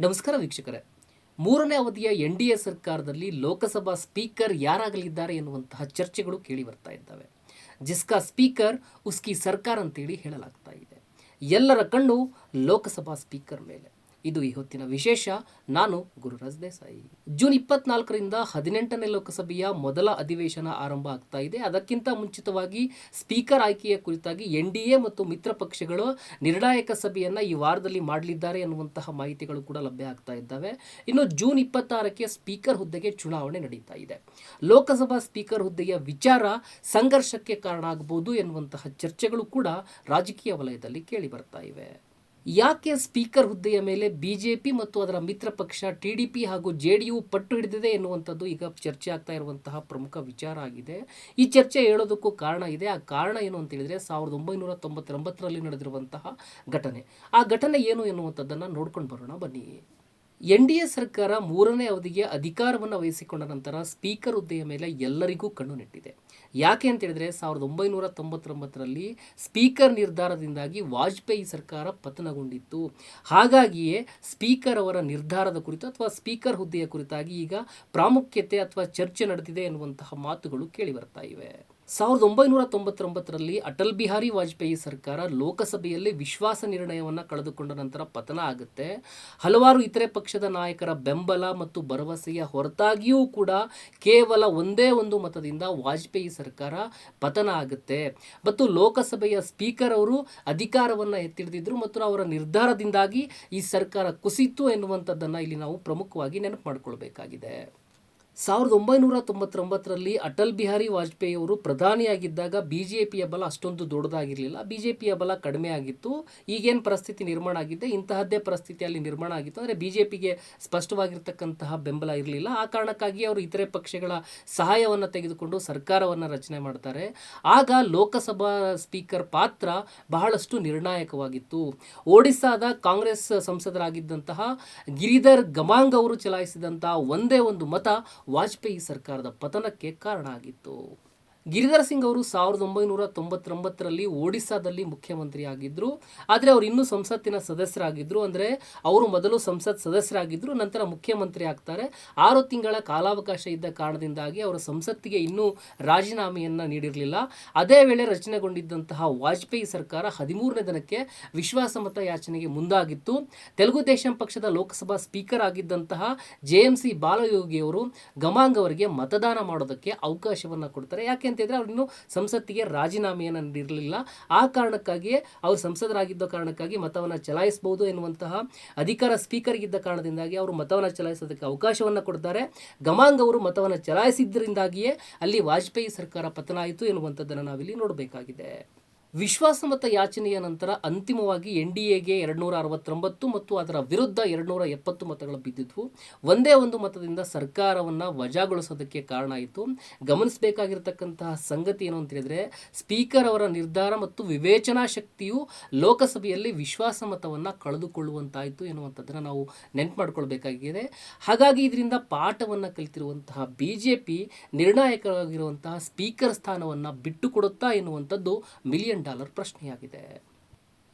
ನಮಸ್ಕಾರ ವೀಕ್ಷಕರೇ. ಮೂರನೇ ಅವಧಿಯ ಎನ್ ಡಿ ಎ ಸರ್ಕಾರದಲ್ಲಿ ಲೋಕಸಭಾ ಸ್ಪೀಕರ್ ಯಾರಾಗಲಿದ್ದಾರೆ ಎನ್ನುವಂತಹ ಚರ್ಚೆಗಳು ಕೇಳಿ ಬರ್ತಾ ಇದ್ದಾವೆ. ಜಿಸ್ಕಾ ಸ್ಪೀಕರ್, ಉಸ್ಕಿ ಸರ್ಕಾರ ಅಂತೇಳಿ ಹೇಳಲಾಗ್ತಾ ಇದೆ. ಎಲ್ಲರ ಕಣ್ಣು ಲೋಕಸಭಾ ಸ್ಪೀಕರ್ ಮೇಲೆ. ಇದು ಈ ಹೊತ್ತಿನ ವಿಶೇಷ. ನಾನು ಗುರುರಾಜ್ ದೇಸಾಯಿ ಜೂನ್ ಇಪ್ಪತ್ನಾಲ್ಕರಿಂದ ಹದಿನೆಂಟನೇ ಲೋಕಸಭೆಯ ಮೊದಲ ಅಧಿವೇಶನ ಆರಂಭ ಆಗ್ತಾ ಇದೆ. ಅದಕ್ಕಿಂತ ಮುಂಚಿತವಾಗಿ ಸ್ಪೀಕರ್ ಆಯ್ಕೆಯ ಕುರಿತಾಗಿ ಎನ್ ಡಿ ಎ ಮತ್ತು ಮಿತ್ರ ಪಕ್ಷಗಳು ನಿರ್ಣಾಯಕ ಸಭೆಯನ್ನ ಈ ವಾರದಲ್ಲಿ ಮಾಡಲಿದ್ದಾರೆ ಎನ್ನುವಂತಹ ಮಾಹಿತಿಗಳು ಕೂಡ ಲಭ್ಯ ಆಗ್ತಾ ಇದ್ದಾವೆ. ಇನ್ನು ಜೂನ್ ಇಪ್ಪತ್ತಾರಕ್ಕೆ ಸ್ಪೀಕರ್ ಹುದ್ದೆಗೆ ಚುನಾವಣೆ ನಡೀತಾ ಇದೆ. ಲೋಕಸಭಾ ಸ್ಪೀಕರ್ ಹುದ್ದೆಯ ವಿಚಾರ ಸಂಘರ್ಷಕ್ಕೆ ಕಾರಣ ಆಗಬಹುದು ಎನ್ನುವಂತಹ ಚರ್ಚೆಗಳು ಕೂಡ ರಾಜಕೀಯ ವಲಯದಲ್ಲಿ ಕೇಳಿ ಬರ್ತಾ ಇವೆ. ಯಾಕೆ ಸ್ಪೀಕರ್ ಹುದ್ದೆಯ ಮೇಲೆ ಬಿಜೆಪಿ ಮತ್ತು ಅದರ ಮಿತ್ರ ಪಕ್ಷ ಪಿ ಹಾಗೂ ಜೆ ಜೆಡಿಯು ಪಟ್ಟು ಹಿಡಿದಿದೆ ಎನ್ನುವಂಥದ್ದು ಈಗ ಚರ್ಚೆ ಆಗ್ತಾ ಇರುವಂತಹ ಪ್ರಮುಖ ವಿಚಾರ ಆಗಿದೆ. ಈ ಚರ್ಚೆ ಹೇಳೋದಕ್ಕೂ ಕಾರಣ ಇದೆ. ಆ ಕಾರಣ ಏನು ಅಂತ ಹೇಳಿದರೆ ಸಾವಿರದ ಒಂಬೈನೂರ ತೊಂಬತ್ತೊಂಬತ್ತರಲ್ಲಿ ನಡೆದಿರುವಂತಹ ಘಟನೆ. ಆ ಘಟನೆ ಏನು ಎನ್ನುವಂಥದ್ದನ್ನು ನೋಡ್ಕೊಂಡು ಬರೋಣ. ಬನ್ನಿ. ಎನ್ ಡಿ ಎ ಸರ್ಕಾರ ಮೂರನೇ ಅವಧಿಗೆ ಅಧಿಕಾರವನ್ನು ವಹಿಸಿಕೊಂಡ ನಂತರ ಸ್ಪೀಕರ್ ಹುದ್ದೆಯ ಮೇಲೆ ಎಲ್ಲರಿಗೂ ಕಣ್ಣು ನೆಟ್ಟಿದೆ. ಯಾಕೆ ಅಂತ ಹೇಳಿದ್ರೆ ಸಾವಿರದ ಒಂಬೈನೂರ ತೊಂಬತ್ತೊಂಬತ್ತರಲ್ಲಿ ಸ್ಪೀಕರ್ ನಿರ್ಧಾರದಿಂದಾಗಿ ವಾಜಪೇಯಿ ಸರ್ಕಾರ ಪತನಗೊಂಡಿತ್ತು. ಹಾಗಾಗಿಯೇ ಸ್ಪೀಕರ್ ಅವರ ನಿರ್ಧಾರದ ಕುರಿತು ಅಥವಾ ಸ್ಪೀಕರ್ ಹುದ್ದೆಯ ಕುರಿತಾಗಿ ಈಗ ಪ್ರಾಮುಖ್ಯತೆ ಅಥವಾ ಚರ್ಚೆ ನಡೆದಿದೆ ಎನ್ನುವಂತಹ ಮಾತುಗಳು ಕೇಳಿಬರ್ತಾ ಇವೆ. ಸಾವಿರದ ಒಂಬೈನೂರ ತೊಂಬತ್ತೊಂಬತ್ತರಲ್ಲಿ ಅಟಲ್ ಬಿಹಾರಿ ವಾಜಪೇಯಿ ಸರ್ಕಾರ ಲೋಕಸಭೆಯಲ್ಲಿ ವಿಶ್ವಾಸ ನಿರ್ಣಯವನ್ನು ಕಳೆದುಕೊಂಡ ನಂತರ ಪತನ ಆಗುತ್ತೆ. ಹಲವಾರು ಇತರೆ ಪಕ್ಷದ ನಾಯಕರ ಬೆಂಬಲ ಮತ್ತು ಭರವಸೆಯ ಹೊರತಾಗಿಯೂ ಕೂಡ ಕೇವಲ ಒಂದೇ ಒಂದು ಮತದಿಂದ ವಾಜಪೇಯಿ ಸರ್ಕಾರ ಪತನ ಆಗುತ್ತೆ. ಮತ್ತು ಲೋಕಸಭೆಯ ಸ್ಪೀಕರ್ ಅವರು ಅಧಿಕಾರವನ್ನು ಎತ್ತಿಡಿದಿದ್ರು ಮತ್ತು ಅವರ ನಿರ್ಧಾರದಿಂದಾಗಿ ಈ ಸರ್ಕಾರ ಕುಸಿತು ಎನ್ನುವಂಥದ್ದನ್ನು ಇಲ್ಲಿ ನಾವು ಪ್ರಮುಖವಾಗಿ ನೆನಪು ಮಾಡಿಕೊಳ್ಬೇಕಾಗಿದೆ. ಸಾವಿರದ ಒಂಬೈನೂರ ತೊಂಬತ್ತೊಂಬತ್ತರಲ್ಲಿ ಅಟಲ್ ಬಿಹಾರಿ ವಾಜಪೇಯಿ ಅವರು ಪ್ರಧಾನಿಯಾಗಿದ್ದಾಗ ಪಿಯ ಬಲ ಅಷ್ಟೊಂದು ದೊಡ್ಡದಾಗಿರಲಿಲ್ಲ. ಬಿ ಜೆ ಪಿಯ ಬಲ ಕಡಿಮೆ ಆಗಿತ್ತು. ಈಗೇನು ಪರಿಸ್ಥಿತಿ ನಿರ್ಮಾಣ ಆಗಿದೆ? ಇಂತಹದ್ದೇ ಪರಿಸ್ಥಿತಿಯಲ್ಲಿ ನಿರ್ಮಾಣ ಆಗಿತ್ತು. ಅಂದರೆ ಬಿ ಜೆ ಪಿಗೆ ಸ್ಪಷ್ಟವಾಗಿರ್ತಕ್ಕಂತಹ ಬೆಂಬಲ ಇರಲಿಲ್ಲ. ಆ ಕಾರಣಕ್ಕಾಗಿ ಅವರು ಇತರೆ ಪಕ್ಷಗಳ ಸಹಾಯವನ್ನು ತೆಗೆದುಕೊಂಡು ಸರ್ಕಾರವನ್ನು ರಚನೆ ಮಾಡ್ತಾರೆ. ಆಗ ಲೋಕಸಭಾ ಸ್ಪೀಕರ್ ಪಾತ್ರ ಬಹಳಷ್ಟು ನಿರ್ಣಾಯಕವಾಗಿತ್ತು. ಒಡಿಸ್ಸಾದ ಕಾಂಗ್ರೆಸ್ ಸಂಸದರಾಗಿದ್ದಂತಹ ಗಿರಿಧರ್ ಗಮಾಂಗ್ ಅವರು ಚಲಾಯಿಸಿದಂತಹ ಒಂದೇ ಒಂದು ಮತ ವಾಜಪೇಯಿ ಸರ್ಕಾರದ ಪತನಕ್ಕೆ ಕಾರಣ ಆಗಿತ್ತು. ಗಿರಿಧರ್ ಸಿಂಗ್ ಅವರು ಸಾವಿರದ ಒಂಬೈನೂರ ತೊಂಬತ್ತೊಂಬತ್ತರಲ್ಲಿ ಒಡಿಸ್ಸಾದಲ್ಲಿ ಮುಖ್ಯಮಂತ್ರಿ ಆಗಿದ್ದರು ಆದರೆ ಅವರು ಇನ್ನೂ ಸಂಸತ್ತಿನ ಸದಸ್ಯರಾಗಿದ್ದರು ಅಂದರೆ ಅವರು ಮೊದಲು ಸಂಸತ್ ಸದಸ್ಯರಾಗಿದ್ದರು ನಂತರ ಮುಖ್ಯಮಂತ್ರಿ ಆಗ್ತಾರೆ. ಆರು ತಿಂಗಳ ಕಾಲಾವಕಾಶ ಇದ್ದ ಕಾರಣದಿಂದಾಗಿ ಅವರು ಸಂಸತ್ತಿಗೆ ಇನ್ನೂ ರಾಜೀನಾಮೆಯನ್ನು ನೀಡಿರಲಿಲ್ಲ. ಅದೇ ವೇಳೆ ರಚನೆಗೊಂಡಿದ್ದಂತಹ ವಾಜಪೇಯಿ ಸರ್ಕಾರ ಹದಿಮೂರನೇ ದಿನಕ್ಕೆ ವಿಶ್ವಾಸಮತ ಯಾಚನೆಗೆ ಮುಂದಾಗಿತ್ತು. ತೆಲುಗು ದೇಶಂ ಪಕ್ಷದ ಲೋಕಸಭಾ ಸ್ಪೀಕರ್ ಆಗಿದ್ದಂತಹ ಜೆ ಎಂ ಸಿ ಬಾಲಯೋಗಿಯವರು ಗಮಾಂಗ್ ಅವರಿಗೆ ಮತದಾನ ಮಾಡೋದಕ್ಕೆ ಅವಕಾಶವನ್ನು ಕೊಡ್ತಾರೆ. ಯಾಕೆ ಅಂತಂದರೆ ಅವ್ರು ಇನ್ನೂ ಸಂಸತ್ತಿಗೆ ರಾಜೀನಾಮೆಯನ್ನು ನೀಡಿರಲಿಲ್ಲ ಆ ಕಾರಣಕ್ಕಾಗಿಯೇ ಅವರು ಸಂಸದರಾಗಿದ್ದ ಕಾರಣಕ್ಕಾಗಿ ಮತವನ್ನು ಚಲಾಯಿಸಬಹುದು ಎನ್ನುವಂತಹ ಅಧಿಕಾರ ಸ್ಪೀಕರ್ಗಿದ್ದ ಕಾರಣದಿಂದಾಗಿ ಅವರು ಮತವನ್ನು ಚಲಾಯಿಸೋದಕ್ಕೆ ಅವಕಾಶವನ್ನು ಕೊಡ್ತಾರೆ. ಗಮಾಂಗ್ ಅವರು ಮತವನ್ನು ಚಲಾಯಿಸಿದ್ದರಿಂದಾಗಿಯೇ ಅಲ್ಲಿ ವಾಜಪೇಯಿ ಸರ್ಕಾರ ಪತನ ಆಯಿತು ಎನ್ನುವಂಥದ್ದನ್ನು ನಾವಿಲ್ಲಿ ನೋಡಬೇಕಾಗಿದೆ. ವಿಶ್ವಾಸಮತ ಯಾಚನೆಯ ನಂತರ ಅಂತಿಮವಾಗಿ ಎನ್ ಡಿ ಎಗೆ ಎರಡುನೂರ ಅರವತ್ತೊಂಬತ್ತು ಮತ್ತು ಅದರ ವಿರುದ್ಧ ಎರಡುನೂರ ಎಪ್ಪತ್ತು ಮತಗಳು ಬಿದ್ದಿದ್ವು. ಒಂದೇ ಒಂದು ಮತದಿಂದ ಸರ್ಕಾರವನ್ನು ವಜಾಗೊಳಿಸೋದಕ್ಕೆ ಕಾರಣ ಆಯಿತು. ಗಮನಿಸಬೇಕಾಗಿರ್ತಕ್ಕಂತಹ ಸಂಗತಿ ಏನು ಅಂತ ಹೇಳಿದ್ರೆ, ಸ್ಪೀಕರ್ ಅವರ ನಿರ್ಧಾರ ಮತ್ತು ವಿವೇಚನಾ ಶಕ್ತಿಯು ಲೋಕಸಭೆಯಲ್ಲಿ ವಿಶ್ವಾಸಮತವನ್ನು ಕಳೆದುಕೊಳ್ಳುವಂತಾಯಿತು ಎನ್ನುವಂಥದ್ದನ್ನು ನಾವು ನೆನ್ಪು ಮಾಡಿಕೊಳ್ಬೇಕಾಗಿದೆ. ಹಾಗಾಗಿ ಇದರಿಂದ ಪಾಠವನ್ನು ಕಲಿತಿರುವಂತಹ ಬಿ ಜೆ ಪಿ ನಿರ್ಣಾಯಕವಾಗಿರುವಂತಹ ಸ್ಪೀಕರ್ ಸ್ಥಾನವನ್ನು ಬಿಟ್ಟುಕೊಡುತ್ತಾ ಎನ್ನುವಂಥದ್ದು ಮಿಲಿಯನ್ ಡಾಲರ್ ಪ್ರಶ್ನೆಯಾಗಿದೆ.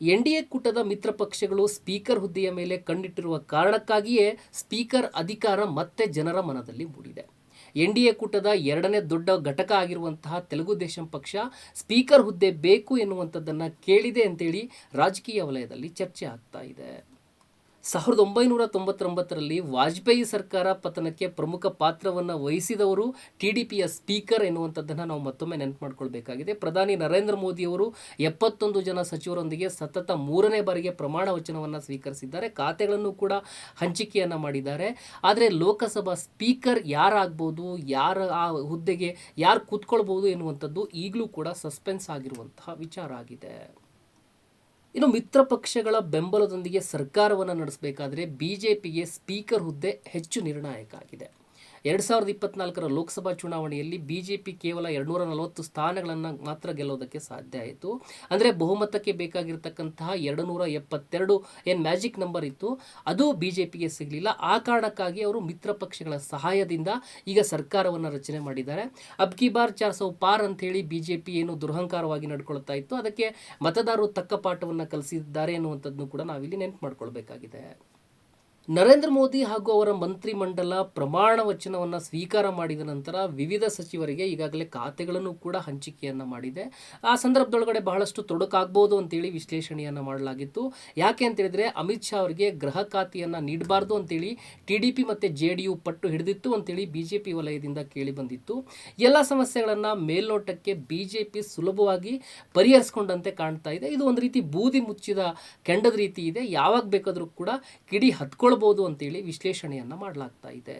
ಎನ್ ಡಿ ಎ ಕೂಟದ ಮಿತ್ರ ಪಕ್ಷಗಳು ಸ್ಪೀಕರ್ ಹುದ್ದೆಯ ಮೇಲೆ ಕಣ್ಣಿಟ್ಟಿರುವ ಕಾರಣಕ್ಕಾಗಿಯೇ ಸ್ಪೀಕರ್ ಅಧಿಕಾರ ಮತ್ತೆ ಜನರ ಮನದಲ್ಲಿ ಮೂಡಿದೆ. ಎನ್ ಡಿ ಎ ಕೂಟದ ಎರಡನೇ ದೊಡ್ಡ ಘಟಕ ಆಗಿರುವಂತಹ ತೆಲುಗು ದೇಶಂ ಪಕ್ಷ ಸ್ಪೀಕರ್ ಹುದ್ದೆ ಬೇಕು ಎನ್ನುವಂಥದ್ದನ್ನು ಕೇಳಿದೆ ಅಂತೇಳಿ ರಾಜಕೀಯ ವಲಯದಲ್ಲಿ ಚರ್ಚೆ ಆಗ್ತಾ ಇದೆ. ಸಾವಿರದ ಒಂಬೈನೂರ ತೊಂಬತ್ತೊಂಬತ್ತರಲ್ಲಿ ವಾಜಪೇಯಿ ಸರ್ಕಾರ ಪತನಕ್ಕೆ ಪ್ರಮುಖ ಪಾತ್ರವನ್ನು ವಹಿಸಿದವರು ಟಿ ಡಿ ಪಿಯ ಸ್ಪೀಕರ್ ಎನ್ನುವಂಥದ್ದನ್ನು ನಾವು ಮತ್ತೊಮ್ಮೆ ನೆನಪು ಮಾಡಿಕೊಳ್ಬೇಕಾಗಿದೆ ಪ್ರಧಾನಿ ನರೇಂದ್ರ ಮೋದಿಯವರು ಎಪ್ಪತ್ತೊಂದು ಜನ ಸಚಿವರೊಂದಿಗೆ ಸತತ ಮೂರನೇ ಬಾರಿಗೆ ಪ್ರಮಾಣ ವಚನವನ್ನು ಸ್ವೀಕರಿಸಿದ್ದಾರೆ. ಖಾತೆಗಳನ್ನು ಕೂಡ ಹಂಚಿಕೆಯನ್ನು ಮಾಡಿದ್ದಾರೆ. ಆದರೆ ಲೋಕಸಭಾ ಸ್ಪೀಕರ್ ಯಾರಾಗ್ಬೋದು, ಯಾರ ಆ ಹುದ್ದೆಗೆ ಯಾರು ಕೂತ್ಕೊಳ್ಬೋದು ಎನ್ನುವಂಥದ್ದು ಈಗಲೂ ಕೂಡ ಸಸ್ಪೆನ್ಸ್ ಆಗಿರುವಂತಹ ವಿಚಾರ ಆಗಿದೆ. ಇನ್ನು ಮಿತ್ರ ಪಕ್ಷಗಳ ಬೆಂಬಲದೊಂದಿಗೆ ಸರ್ಕಾರವನ್ನು ನಡೆಸಬೇಕಾದ್ರೆ ಬಿಜೆಪಿಗೆ ಸ್ಪೀಕರ್ ಹುದ್ದೆ ಹೆಚ್ಚು ನಿರ್ಣಾಯಕ ಆಗಿದೆ. ಎರಡು ಸಾವಿರದ ಇಪ್ಪತ್ನಾಲ್ಕರ ಲೋಕಸಭಾ ಚುನಾವಣೆಯಲ್ಲಿ ಬಿ ಜೆ ಪಿ ಕೇವಲ ಎರಡುನೂರ ನಲವತ್ತು ಸ್ಥಾನಗಳನ್ನು ಮಾತ್ರ ಗೆಲ್ಲೋದಕ್ಕೆ ಸಾಧ್ಯ ಆಯಿತು. ಅಂದರೆ ಬಹುಮತಕ್ಕೆ ಬೇಕಾಗಿರ್ತಕ್ಕಂತಹ ಎರಡು ನೂರ ಎಪ್ಪತ್ತೆರಡು ಏನು ಮ್ಯಾಜಿಕ್ ನಂಬರ್ ಇತ್ತು, ಅದು ಪಿಗೆ ಸಿಗಲಿಲ್ಲ. ಆ ಕಾರಣಕ್ಕಾಗಿ ಅವರು ಮಿತ್ರ ಪಕ್ಷಗಳ ಸಹಾಯದಿಂದ ಈಗ ಸರ್ಕಾರವನ್ನು ರಚನೆ ಮಾಡಿದ್ದಾರೆ. ಅಬ್ ಕಿ ಬಾರ್ ಚಾರ್ ಸೌ ಪಾರ್ ಜೆ ಪಿ ಏನು ದುರಹಂಕಾರವಾಗಿ ನಡ್ಕೊಳ್ತಾ ಇತ್ತು. ಅದಕ್ಕೆ ಮತದಾರರು ತಕ್ಕ ಪಾಠವನ್ನು ಕಲಿಸಿದ್ದಾರೆ ಎನ್ನುವಂಥದ್ದನ್ನು ಕೂಡ ನಾವಿಲ್ಲಿ ನೆನಪು ಮಾಡ್ಕೊಳ್ಬೇಕಾಗಿದೆ. ನರೇಂದ್ರ ಮೋದಿ ಹಾಗೂ ಅವರ ಮಂತ್ರಿಮಂಡಲ ಪ್ರಮಾಣ ವಚನವನ್ನು ಸ್ವೀಕಾರ ಮಾಡಿದ ನಂತರ ವಿವಿಧ ಸಚಿವರಿಗೆ ಈಗಾಗಲೇ ಖಾತೆಗಳನ್ನು ಕೂಡ ಹಂಚಿಕೆಯನ್ನು ಮಾಡಿದೆ. ಆ ಸಂದರ್ಭದೊಳಗಡೆ ಬಹಳಷ್ಟು ತೊಡಕಾಗ್ಬೋದು ಅಂತೇಳಿ ವಿಶ್ಲೇಷಣೆಯನ್ನು ಮಾಡಲಾಗಿತ್ತು. ಯಾಕೆ ಅಂತ ಹೇಳಿದ್ರೆ ಅಮಿತ್ ಶಾ ಅವರಿಗೆ ಗೃಹ ಖಾತೆಯನ್ನು ನೀಡಬಾರ್ದು ಅಂತೇಳಿ ಟಿ ಡಿ ಪಿ ಮತ್ತು ಜೆ ಡಿ ಯು ಪಟ್ಟು ಹಿಡಿದಿತ್ತು ಅಂತೇಳಿ ಬಿ ಜೆ ವಲಯದಿಂದ ಕೇಳಿ ಬಂದಿತ್ತು. ಎಲ್ಲ ಸಮಸ್ಯೆಗಳನ್ನು ಮೇಲ್ನೋಟಕ್ಕೆ ಬಿ ಜೆ ಪಿ ಸುಲಭವಾಗಿ ಪರಿಹರಿಸಿಕೊಂಡಂತೆ ಕಾಣ್ತಾ ಇದೆ. ಇದು ಒಂದು ರೀತಿ ಬೂದಿ ಮುಚ್ಚಿದ ಕೆಂಡದ ರೀತಿ ಇದೆ. ಯಾವಾಗ ಬೇಕಾದರೂ ಕೂಡ ಕಿಡಿ ಹತ್ಕೊಳ್ಬೋದು ಅಂತೇಳಿ ವಿಶ್ಲೇಷಣೆಯನ್ನು ಮಾಡಲಾಗ್ತಾ ಇದೆ.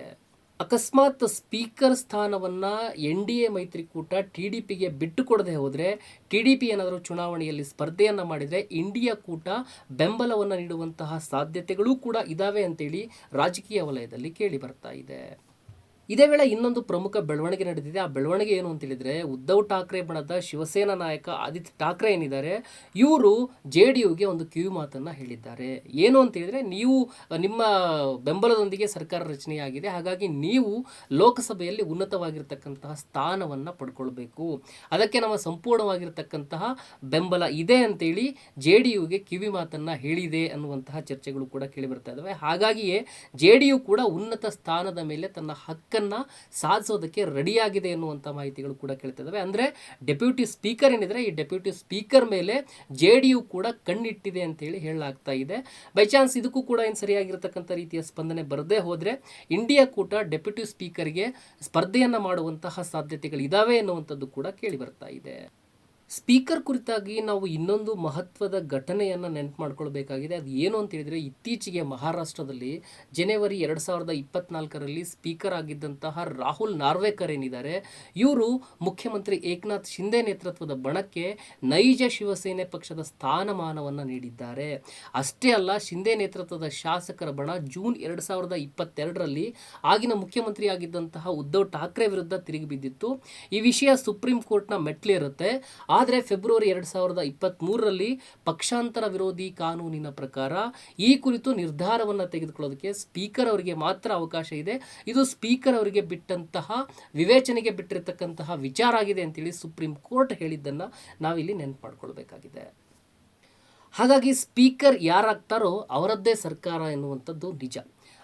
ಅಕಸ್ಮಾತ್ ಸ್ಪೀಕರ್ ಸ್ಥಾನವನ್ನು ಎನ್ ಡಿ ಎ ಮೈತ್ರಿಕೂಟ ಟಿ ಡಿ ಪಿಗೆ ಬಿಟ್ಟು ಕೊಡದೆ ಹೋದರೆ, ಟಿ ಡಿ ಪಿ ಏನಾದರೂ ಚುನಾವಣೆಯಲ್ಲಿ ಸ್ಪರ್ಧೆಯನ್ನು ಮಾಡಿದರೆ ಇಂಡಿಯಾ ಕೂಟ ಬೆಂಬಲವನ್ನು ನೀಡುವಂತಹ ಸಾಧ್ಯತೆಗಳೂ ಕೂಡ ಇದ್ದಾವೆ ಅಂತೇಳಿ ರಾಜಕೀಯ ವಲಯದಲ್ಲಿ ಕೇಳಿ ಬರ್ತಾ ಇದೆ. ಇದೇ ವೇಳೆ ಇನ್ನೊಂದು ಪ್ರಮುಖ ಬೆಳವಣಿಗೆ ನಡೆದಿದೆ. ಆ ಬೆಳವಣಿಗೆ ಏನು ಅಂತ ಹೇಳಿದ್ರೆ, ಉದ್ಧವ್ ಠಾಕ್ರೆ ಬಣದ ಶಿವಸೇನಾ ನಾಯಕ ಆದಿತ್ಯ ಠಾಕ್ರೆ ಏನಿದ್ದಾರೆ, ಇವರು ಜೆ ಡಿ ಯುಗೆ ಒಂದು ಕಿವಿ ಮಾತನ್ನು ಹೇಳಿದ್ದಾರೆ. ಏನು ಅಂತ ಹೇಳಿದ್ರೆ, ನೀವು, ನಿಮ್ಮ ಬೆಂಬಲದೊಂದಿಗೆ ಸರ್ಕಾರ ರಚನೆಯಾಗಿದೆ. ಹಾಗಾಗಿ ನೀವು ಲೋಕಸಭೆಯಲ್ಲಿ ಉನ್ನತವಾಗಿರ್ತಕ್ಕಂತಹ ಸ್ಥಾನವನ್ನು ಪಡ್ಕೊಳ್ಬೇಕು. ಅದಕ್ಕೆ ನಮ್ಮ ಸಂಪೂರ್ಣವಾಗಿರ್ತಕ್ಕಂತಹ ಬೆಂಬಲ ಇದೆ ಅಂತೇಳಿ ಜೆ ಡಿ ಯುಗೆ ಕಿವಿ ಮಾತನ್ನು ಹೇಳಿದೆ ಅನ್ನುವಂತಹ ಚರ್ಚೆಗಳು ಕೂಡ ಕೇಳಿಬರ್ತಾ ಇದ್ದಾವೆ ಹಾಗಾಗಿಯೇ ಜೆ ಯು ಕೂಡ ಉನ್ನತ ಸ್ಥಾನದ ಮೇಲೆ ತನ್ನ ಹಕ್ಕನ್ನು ಸಾಧಿಸೋದಕ್ಕೆ ರೆಡಿಯಾಗಿದೆ ಎನ್ನುವಂಥ ಮಾಹಿತಿಗಳು ಕೂಡ ಕೇಳ್ತಿದ್ದಾವೆ ಅಂದರೆ ಡೆಪ್ಯೂಟಿ ಸ್ಪೀಕರ್ ಏನಿದ್ರೆ, ಈ ಡೆಪ್ಯೂಟಿ ಸ್ಪೀಕರ್ ಮೇಲೆ ಜೆ ಯು ಕೂಡ ಕಣ್ಣಿಟ್ಟಿದೆ ಅಂತೇಳಿ ಹೇಳಲಾಗ್ತಾ ಇದೆ. ಬೈ ಚಾನ್ಸ್ ಇದಕ್ಕೂ ಕೂಡ ಏನು ಸರಿಯಾಗಿರ್ತಕ್ಕಂಥ ರೀತಿಯ ಸ್ಪಂದನೆ ಬರದೇ ಹೋದರೆ ಇಂಡಿಯಾ ಕೂಟ ಡೆಪ್ಯೂಟಿ ಸ್ಪೀಕರ್ಗೆ ಸ್ಪರ್ಧೆಯನ್ನು ಮಾಡುವಂತಹ ಸಾಧ್ಯತೆಗಳಿದ್ದಾವೆ ಎನ್ನುವಂಥದ್ದು ಕೂಡ ಕೇಳಿ ಬರ್ತಾ ಇದೆ. ಸ್ಪೀಕರ್ ಕುರಿತಾಗಿ ನಾವು ಇನ್ನೊಂದು ಮಹತ್ವದ ಘಟನೆಯನ್ನು ನೆನಪು ಮಾಡ್ಕೊಳ್ಬೇಕಾಗಿದೆ. ಅದು ಏನು ಅಂತ ಹೇಳಿದರೆ, ಇತ್ತೀಚೆಗೆ ಮಹಾರಾಷ್ಟ್ರದಲ್ಲಿ ಜನವರಿ ಎರಡು ಸಾವಿರದ ಇಪ್ಪತ್ನಾಲ್ಕರಲ್ಲಿ ಸ್ಪೀಕರ್ ಆಗಿದ್ದಂತಹ ರಾಹುಲ್ ನಾರ್ವೇಕರ್ ಏನಿದ್ದಾರೆ, ಇವರು ಮುಖ್ಯಮಂತ್ರಿ ಏಕನಾಥ್ ಶಿಂದೆ ನೇತೃತ್ವದ ಬಣಕ್ಕೆ ನೈಜ ಶಿವಸೇನೆ ಪಕ್ಷದ ಸ್ಥಾನಮಾನವನ್ನು ನೀಡಿದ್ದಾರೆ. ಅಷ್ಟೇ ಅಲ್ಲ, ಶಿಂದೆ ನೇತೃತ್ವದ ಶಾಸಕರ ಬಣ ಜೂನ್ ಎರಡು ಸಾವಿರದ ಇಪ್ಪತ್ತೆರಡರಲ್ಲಿ ಆಗಿನ ಮುಖ್ಯಮಂತ್ರಿ ಆಗಿದ್ದಂತಹ ಉದ್ಧವ್ ಠಾಕ್ರೆ ವಿರುದ್ಧ ತಿರುಗಿ ಬಿದ್ದಿತ್ತು. ಈ ವಿಷಯ ಸುಪ್ರೀಂ ಕೋರ್ಟ್ನ ಮೆಟ್ಲೇರುತ್ತೆ ಆದರೆ ಫೆಬ್ರವರಿ ಎರಡು ಸಾವಿರದ ಇಪ್ಪತ್ತ್ಮೂರರಲ್ಲಿ ಪಕ್ಷಾಂತರ ವಿರೋಧಿ ಕಾನೂನಿನ ಪ್ರಕಾರ ಈ ಕುರಿತು ನಿರ್ಧಾರವನ್ನು ತೆಗೆದುಕೊಳ್ಳೋದಕ್ಕೆ ಸ್ಪೀಕರ್ ಅವರಿಗೆ ಮಾತ್ರ ಅವಕಾಶ ಇದೆ. ಇದು ಸ್ಪೀಕರ್ ಅವರಿಗೆ ಬಿಟ್ಟಂತಹ, ವಿವೇಚನೆಗೆ ಬಿಟ್ಟಿರತಕ್ಕಂತಹ ವಿಚಾರ ಆಗಿದೆ ಅಂತೇಳಿ ಸುಪ್ರೀಂ ಕೋರ್ಟ್ ಹೇಳಿದ್ದನ್ನು ನಾವಿಲ್ಲಿ ನೆನಪು ಮಾಡ್ಕೊಳ್ಬೇಕಾಗಿದೆ. ಹಾಗಾಗಿ ಸ್ಪೀಕರ್ ಯಾರಾಗ್ತಾರೋ ಅವರದ್ದೇ ಸರ್ಕಾರ ಎನ್ನುವಂಥದ್ದು ನಿಜ.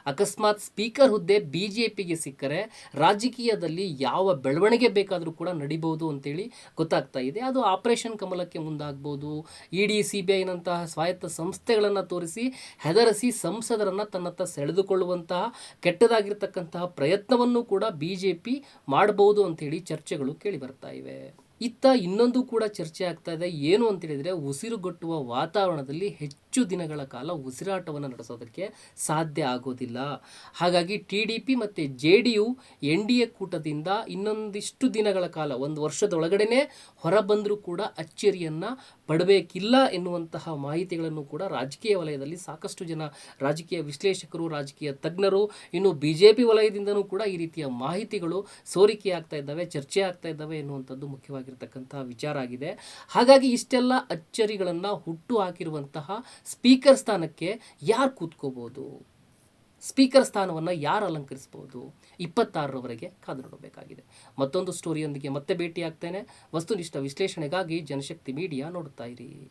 ಅಕಸ್ಮಾತ್ ಸ್ಪೀಕರ್ ಹುದ್ದೆ ಬಿ ಜೆ ಪಿಗೆ ಸಿಕ್ಕರೆ ರಾಜಕೀಯದಲ್ಲಿ ಯಾವ ಬೆಳವಣಿಗೆ ಬೇಕಾದರೂ ಕೂಡ ನಡಿಬೋದು ಅಂತೇಳಿ ಗೊತ್ತಾಗ್ತಾ ಇದೆ. ಅದು ಆಪರೇಷನ್ ಕಮಲಕ್ಕೆ ಮುಂದಾಗ್ಬೋದು. ಇ ಡಿ ಸಿ ಬಿ ಐನಂತಹ ಸ್ವಾಯತ್ತ ಸಂಸ್ಥೆಗಳನ್ನು ತೋರಿಸಿ ಹೆದರಿಸಿ ಸಂಸದರನ್ನು ತನ್ನತ್ತ ಸೆಳೆದುಕೊಳ್ಳುವಂತಹ ಕೆಟ್ಟದಾಗಿರ್ತಕ್ಕಂತಹ ಪ್ರಯತ್ನವನ್ನು ಕೂಡ ಬಿ ಜೆ ಪಿ ಮಾಡಬಹುದು ಅಂತೇಳಿ ಚರ್ಚೆಗಳು ಕೇಳಿ ಬರ್ತಾ ಇವೆ. ಇತ್ತ ಇನ್ನೊಂದು ಕೂಡ ಚರ್ಚೆ ಆಗ್ತಾ ಇದೆ. ಏನು ಅಂತ ಹೇಳಿದ್ರೆ ಉಸಿರುಗಟ್ಟುವ ವಾತಾವರಣದಲ್ಲಿ ಹೆಚ್ಚು ದಿನಗಳ ಕಾಲ ಉಸಿರಾಟವನ್ನು ನಡೆಸೋದಕ್ಕೆ ಸಾಧ್ಯ ಆಗೋದಿಲ್ಲ. ಹಾಗಾಗಿ ಟಿ ಡಿ ಪಿ ಮತ್ತು J D U N D A ಕೂಟದಿಂದ ಇನ್ನೊಂದಿಷ್ಟು ದಿನಗಳ ಕಾಲ, ಒಂದು ವರ್ಷದೊಳಗಡೆ ಹೊರಬಂದರೂ ಕೂಡ ಅಚ್ಚರಿಯನ್ನು ಪಡಬೇಕಿಲ್ಲ ಎನ್ನುವಂತಹ ಮಾಹಿತಿಗಳನ್ನು ಕೂಡ ರಾಜಕೀಯ ವಲಯದಲ್ಲಿ ಸಾಕಷ್ಟು ಜನ ರಾಜಕೀಯ ವಿಶ್ಲೇಷಕರು, ರಾಜಕೀಯ ತಜ್ಞರು, ಇನ್ನು ಬಿ ಜೆ ಪಿ ವಲಯದಿಂದನೂ ಕೂಡ ಈ ರೀತಿಯ ಮಾಹಿತಿಗಳು ಸೋರಿಕೆ ಆಗ್ತಾ ಇದ್ದಾವೆ, ಚರ್ಚೆ ಆಗ್ತಾ ಇದ್ದಾವೆ ಎನ್ನುವಂಥದ್ದು ಮುಖ್ಯವಾಗಿರ್ತಕ್ಕಂತಹ ವಿಚಾರ ಆಗಿದೆ. ಹಾಗಾಗಿ ಇಷ್ಟೆಲ್ಲ ಅಚ್ಚರಿಗಳನ್ನು ಹುಟ್ಟು ಹಾಕಿರುವಂತಹ ಸ್ಪೀಕರ್ ಸ್ಥಾನಕ್ಕೆ ಯಾರು ಕೂತ್ಕೋಬೋದು? ಸ್ಪೀಕರ್ ಸ್ಥಾನವನ್ನು ಯಾರು ಅಲಂಕರಿಸಬಹುದು ಇಪ್ಪತ್ತಾರರವರೆಗೆ ಕಾದು ನೋಡಬೇಕಾಗಿದೆ. ಮತ್ತೊಂದು ಸ್ಟೋರಿಯೊಂದಿಗೆ ಮತ್ತೆ ಭೇಟಿಯಾಗ್ತೇನೆ. ವಸ್ತುನಿಷ್ಠ ವಿಶ್ಲೇಷಣೆಗಾಗಿ ಜನಶಕ್ತಿ ಮೀಡಿಯಾ ನೋಡ್ತಾ ಇರಿ.